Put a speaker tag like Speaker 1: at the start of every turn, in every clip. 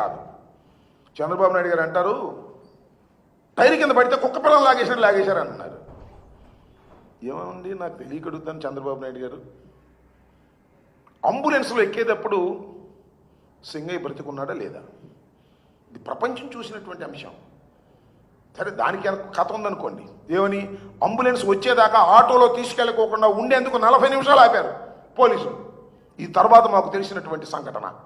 Speaker 1: కాదు. చంద్రబాబు నాయుడు గారు అంటారు టైర్ కింద పడితే కుక్క పిల్లలు లాగేశారు లాగేశారు అంటున్నారు. ఏమండి నాకు తెలియకడుగుతాను చంద్రబాబు నాయుడు గారు. అంబులెన్స్లో ఎక్కేటప్పుడు సింగయ్య బ్రతికున్నాడా లేదా? ఇది ప్రపంచం చూసినటువంటి అంశం. సరే దానికి కథ ఉందనుకోండి. ఏమని? అంబులెన్స్ వచ్చేదాకా ఆటోలో తీసుకెళ్ళకోకుండా ఉండేందుకు నలభై నిమిషాలు ఆపారు పోలీసులు. ఈ తర్వాత మాకు తెలిసినటువంటి సంఘటన.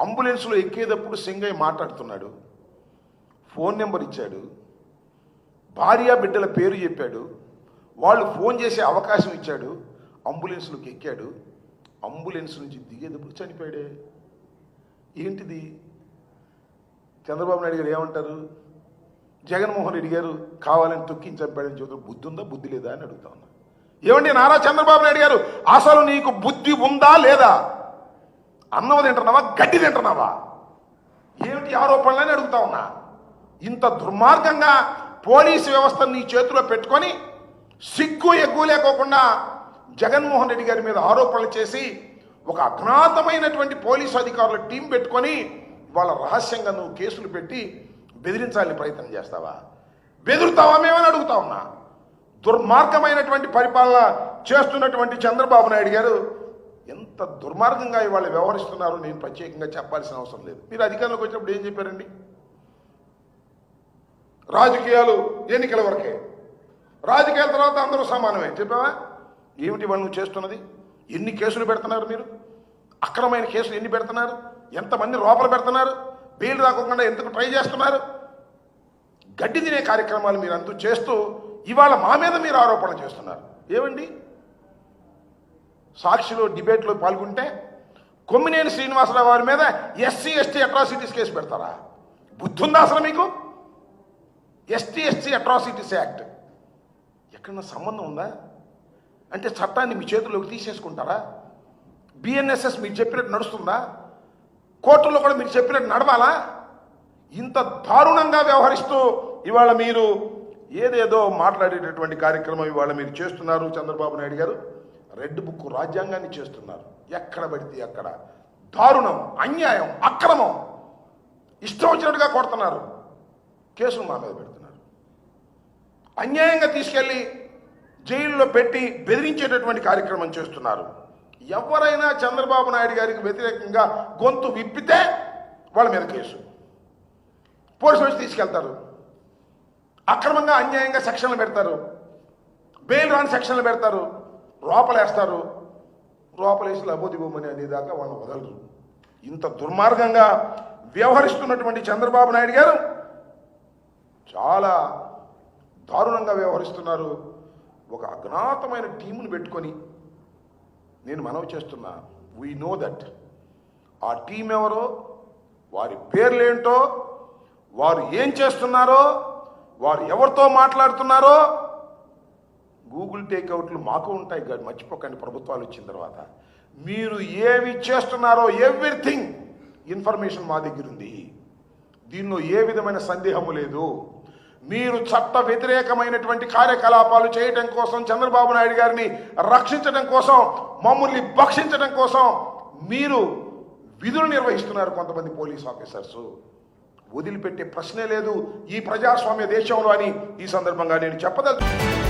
Speaker 1: అంబులెన్స్లో ఎక్కేటప్పుడు సింగయ్య మాట్లాడుతున్నాడు. ఫోన్ నెంబర్ ఇచ్చాడు. భార్య బిడ్డల పేరు చెప్పాడు. వాళ్ళు ఫోన్ చేసే అవకాశం ఇచ్చాడు. అంబులెన్స్లోకి ఎక్కాడు. అంబులెన్స్ నుంచి దిగేటప్పుడు చనిపోయాడే. ఏంటిది? చంద్రబాబు నాయుడు గారు ఏమంటారు? జగన్మోహన్ రెడ్డి గారు కావాలని తొక్కించి చంపాడని చెబుతారు బుద్ధి ఉందా బుద్ధి లేదా అని అడుగుతా ఉన్నా. ఏమండి నారా చంద్రబాబు నాయుడు గారు అసలు నీకు బుద్ధి ఉందా లేదా? అన్నం తింటున్నావా? గడ్డి తింటున్నావా? ఏమిటి ఆరోపణలని అడుగుతా ఉన్నా? ఇంత దుర్మార్గంగా పోలీసు వ్యవస్థను నీ చేతిలో పెట్టుకొని సిగ్గు ఎగ్గు లేకోకుండా జగన్మోహన్ రెడ్డి గారి మీద ఆరోపణలు చేసి ఒక అజ్ఞాతమైనటువంటి పోలీసు అధికారుల టీం పెట్టుకొని వాళ్ళ రహస్యంగా నువ్వు కేసులు పెట్టి బెదిరించాలని ప్రయత్నం చేస్తావా? బెదురుతావా మేమని అడుగుతా ఉన్నా? దుర్మార్గమైనటువంటి పరిపాలన చేస్తున్నటువంటి చంద్రబాబు నాయుడు గారు ఎంత దుర్మార్గంగా ఇవాళ వ్యవహరిస్తున్నారో నేను ప్రత్యేకంగా చెప్పాల్సిన అవసరం లేదు. మీరు అధికారంలోకి వచ్చినప్పుడు ఏం చెప్పారండి? రాజకీయాలు ఎన్నికల వరకే. రాజకీయాల తర్వాత అందరూ సమానమే. చెప్పావా? ఏమిటి వాళ్ళు నువ్వు చేస్తున్నది? ఎన్ని కేసులు పెడుతున్నారు మీరు? అక్రమైన కేసులు ఎన్ని పెడుతున్నారు? ఎంతమంది లోపల పెడుతున్నారు? బెయిల్ రాకుండా ఎందుకు ట్రై చేస్తున్నారు? గడ్డి తినే కార్యక్రమాలు మీరు అంతూ చేస్తూ ఇవాళ మా మీద మీరు ఆరోపణ చేస్తున్నారు. ఏమండి? సాక్షిలో డిబేట్లో పాల్గొంటే కొమ్మినేని శ్రీనివాసరావు వారి మీద ఎస్సీ ఎస్టీ అట్రాసిటీస్ కేసు పెడతారా? బుద్ధి ఉందా అసలు మీకు? ST SC atrocities act. ఎక్కడన్నా సంబంధం ఉందా? అంటే చట్టాన్ని మీ చేతుల్లోకి తీసేసుకుంటారా? బిఎన్ఎస్ఎస్ మీరు చెప్పినట్టు నడుస్తుందా? కోర్టుల్లో కూడా మీరు చెప్పినట్టు నడవాలా? ఇంత దారుణంగా వ్యవహరిస్తూ ఇవాళ మీరు ఏదేదో మాట్లాడేటటువంటి కార్యక్రమం ఇవాళ మీరు చేస్తున్నారు చంద్రబాబు నాయుడు గారు. రెడ్ బుక్ రాజ్యాంగాన్ని చేస్తున్నారు. ఎక్కడ పడితే అక్కడ. దారుణం అన్యాయం అక్రమం. ఇష్టం వచ్చినట్టుగా కొడుతున్నారు. కేసులు మా మీద పెడుతున్నారు. అన్యాయంగా తీసుకెళ్ళి జైల్లో పెట్టి బెదిరించేటటువంటి కార్యక్రమం చేస్తున్నారు. ఎవరైనా చంద్రబాబు నాయుడు గారికి వ్యతిరేకంగా గొంతు విప్పితే వాళ్ళ మీద కేసు. పోలీసులు వచ్చి తీసుకెళ్తారు. అక్రమంగా అన్యాయంగా సెక్షన్లు పెడతారు. బెయిల్ రాని సెక్షన్లు పెడతారు. లోపలేస్తారు రోపలేసి లబోదిబోమని అనేదాకా వాళ్ళు వదలరు. ఇంత దుర్మార్గంగా వ్యవహరిస్తున్నటువంటి చంద్రబాబు నాయుడు గారు చాలా దారుణంగా వ్యవహరిస్తున్నారు. ఒక అజ్ఞాతమైన టీమును పెట్టుకొని నేను మనవి చేస్తున్నా. వీ నో దట్ ఆ టీం ఎవరో వారి పేర్లేంటో వారు ఏం చేస్తున్నారో వారు ఎవరితో మాట్లాడుతున్నారో గూగుల్ టేక్అవుట్లు మాకు ఉంటాయి మర్చిపోకండి ప్రభుత్వాలు వచ్చిన తర్వాత. మీరు ఏవి చేస్తున్నారో ఎవ్రీథింగ్ ఇన్ఫర్మేషన్ మా దగ్గర ఉంది. దీనిలో ఏ విధమైన సందేహము లేదు. మీరు చట్ట వ్యతిరేకమైనటువంటి కార్యకలాపాలు చేయటం కోసం చంద్రబాబు నాయుడు గారిని రక్షించడం కోసం మమ్మల్ని భక్షించడం కోసం మీరు విధులు నిర్వహిస్తున్నారు కొంతమంది పోలీస్ ఆఫీసర్స్. వదిలిపెట్టే ప్రశ్నే లేదు ఈ ప్రజాస్వామ్య దేశంలో అని ఈ సందర్భంగా నేను చెప్పదలుచు